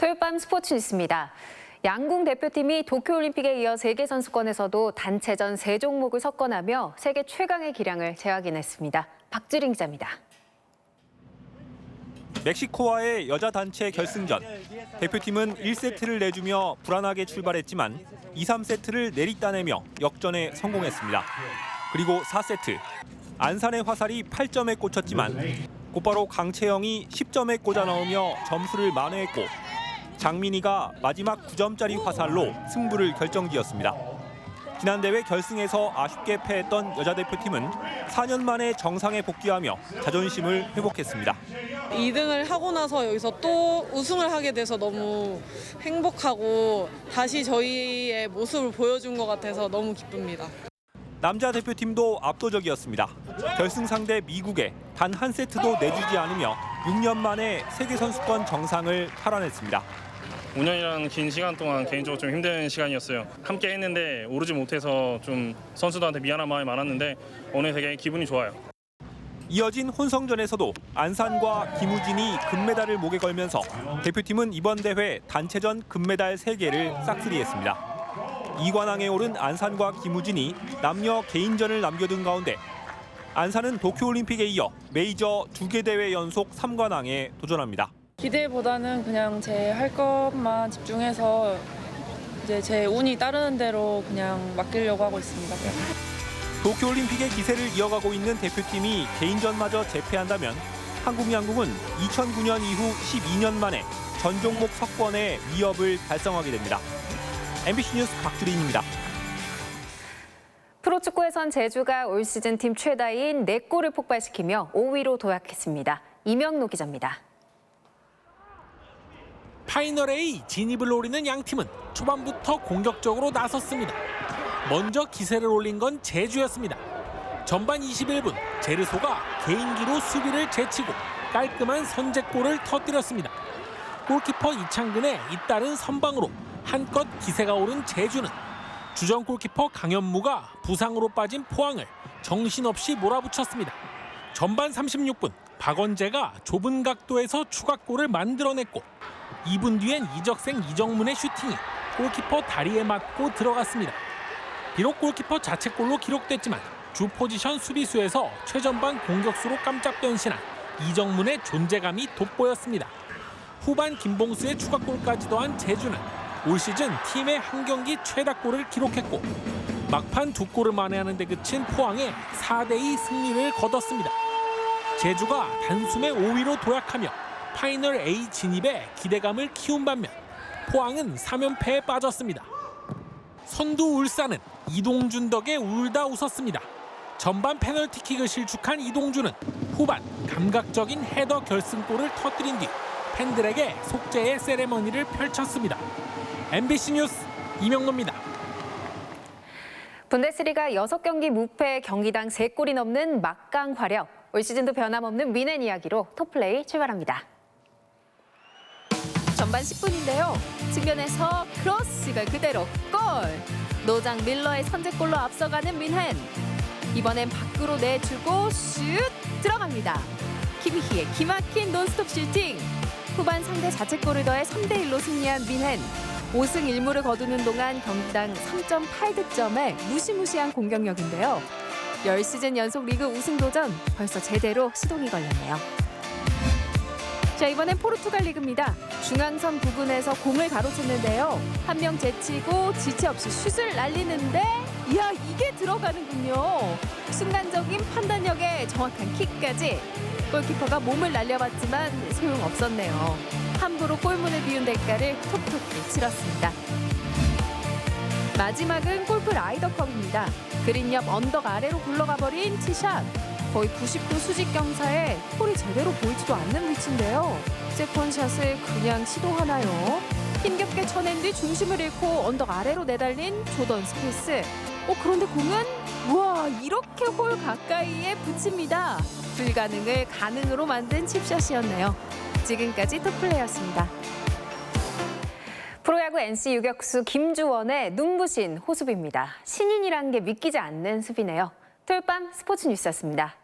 토요일 밤 스포츠 뉴스입니다. 양궁 대표팀이 도쿄올림픽에 이어 세계선수권에서도 단체전 세 종목을 석권하며 세계 최강의 기량을 재확인했습니다. 박주린 기자입니다. 멕시코와의 여자 단체 결승전. 대표팀은 1세트를 내주며 불안하게 출발했지만 2, 3세트를 내리 따내며 역전에 성공했습니다. 그리고 4세트. 안산의 화살이 8점에 꽂혔지만 곧바로 강채영이 10점에 꽂아 넣으며 점수를 만회했고 장민희가 마지막 9점짜리 화살로 승부를 결정지었습니다. 지난 대회 결승에서 아쉽게 패했던 여자 대표팀은 4년 만에 정상에 복귀하며 자존심을 회복했습니다. 2등을 하고 나서 여기서 또 우승을 하게 돼서 너무 행복하고 다시 저희의 모습을 보여준 것 같아서 너무 기쁩니다. 남자 대표팀도 압도적이었습니다. 결승 상대 미국에 단 한 세트도 내주지 않으며 6년 만에 세계 선수권 정상을 탈환했습니다. 5년이라는 긴 시간 동안 개인적으로 좀 힘든 시간이었어요. 함께 했는데 오르지 못해서 좀 선수들한테 미안한 마음이 많았는데 오늘 되게 기분이 좋아요. 이어진 혼성전에서도 안산과 김우진이 금메달을 목에 걸면서 대표팀은 이번 대회 단체전 금메달 3개를 싹쓸이했습니다. 이관왕에 오른 안산과 김우진이 남녀 개인전을 남겨둔 가운데 안산은 도쿄올림픽에 이어 메이저 두 개 대회 연속 3관왕에 도전합니다. 기대보다는 그냥 제 할 것만 집중해서 이제 제 운이 따르는 대로 그냥 맡기려고 하고 있습니다. 도쿄올림픽의 기세를 이어가고 있는 대표팀이 개인전마저 재패한다면 한국 양궁은 2009년 이후 12년 만에 전 종목 석권의 위협을 달성하게 됩니다. MBC 뉴스 박주린입니다. 프로축구에선 제주가 올 시즌 팀 최다인 4골을 폭발시키며 5위로 도약했습니다. 이명노 기자입니다. 파이널 A 진입을 노리는 양 팀은 초반부터 공격적으로 나섰습니다. 먼저 기세를 올린 건 제주였습니다. 전반 21분 제르소가 개인기로 수비를 제치고 깔끔한 선제골을 터뜨렸습니다. 골키퍼 이창근의 잇따른 선방으로 한껏 기세가 오른 제주는 주전 골키퍼 강현무가 부상으로 빠진 포항을 정신없이 몰아붙였습니다. 전반 36분 박원재가 좁은 각도에서 추가골을 만들어냈고 2분 뒤엔 이적생 이정문의 슈팅이 골키퍼 다리에 맞고 들어갔습니다. 비록 골키퍼 자책골로 기록됐지만 주 포지션 수비수에서 최전방 공격수로 깜짝 변신한 이정문의 존재감이 돋보였습니다. 후반 김봉수의 추가골까지 더한 제주는 올 시즌 팀의 한 경기 최다골을 기록했고 막판 두 골을 만회하는 데 그친 포항에 4대2 승리를 거뒀습니다. 제주가 단숨에 5위로 도약하며 파이널 A 진입에 기대감을 키운 반면 포항은 3연패에 빠졌습니다. 선두 울산은 이동준 덕에 울다 웃었습니다. 전반 페널티킥을 실축한 이동준은 후반 감각적인 헤더 결승골을 터뜨린 뒤 팬들에게 속죄의 세레머니를 펼쳤습니다. MBC 뉴스 이명노입니다. 분데스리가 6경기 무패 경기당 3골이 넘는 막강 화력. 올 시즌도 변함없는 미넨 이야기로 톱플레이 출발합니다. 전반 10분인데요. 측면에서 크로스가 그대로 골! 노장 밀러의 선제골로 앞서가는 민헨. 이번엔 밖으로 내주고 슛 들어갑니다. 키미히의 기막힌 논스톱 슈팅. 후반 상대 자책골을 더해 3대1로 승리한 민헨. 5승 1무를 거두는 동안 경기당 3.8득점의 무시무시한 공격력인데요. 10시즌 연속 리그 우승 도전 벌써 제대로 시동이 걸렸네요. 자 이번엔 포르투갈 리그입니다. 중앙선 부근에서 공을 가로챘는데요. 한 명 제치고 지체 없이 슛을 날리는데 이야 이게 들어가는군요. 순간적인 판단력에 정확한 킥까지 골키퍼가 몸을 날려봤지만 소용없었네요. 함부로 골문을 비운 대가를 톡톡히 치렀습니다. 마지막은 골프 라이더컵입니다. 그린 옆 언덕 아래로 굴러가 버린 티샷. 거의 90도 수직 경사에 홀이 제대로 보이지도 않는 위치인데요. 세컨샷을 그냥 시도하나요? 힘겹게 쳐낸 뒤 중심을 잃고 언덕 아래로 내달린 조던 스피스. 어, 그런데 공은 우와 이렇게 홀 가까이에 붙입니다. 불가능을 가능으로 만든 칩샷이었네요. 지금까지 톱플레이였습니다. 프로야구 NC 유격수 김주원의 눈부신 호수비입니다. 신인이란 게 믿기지 않는 수비네요. 토요일 밤 스포츠 뉴스였습니다.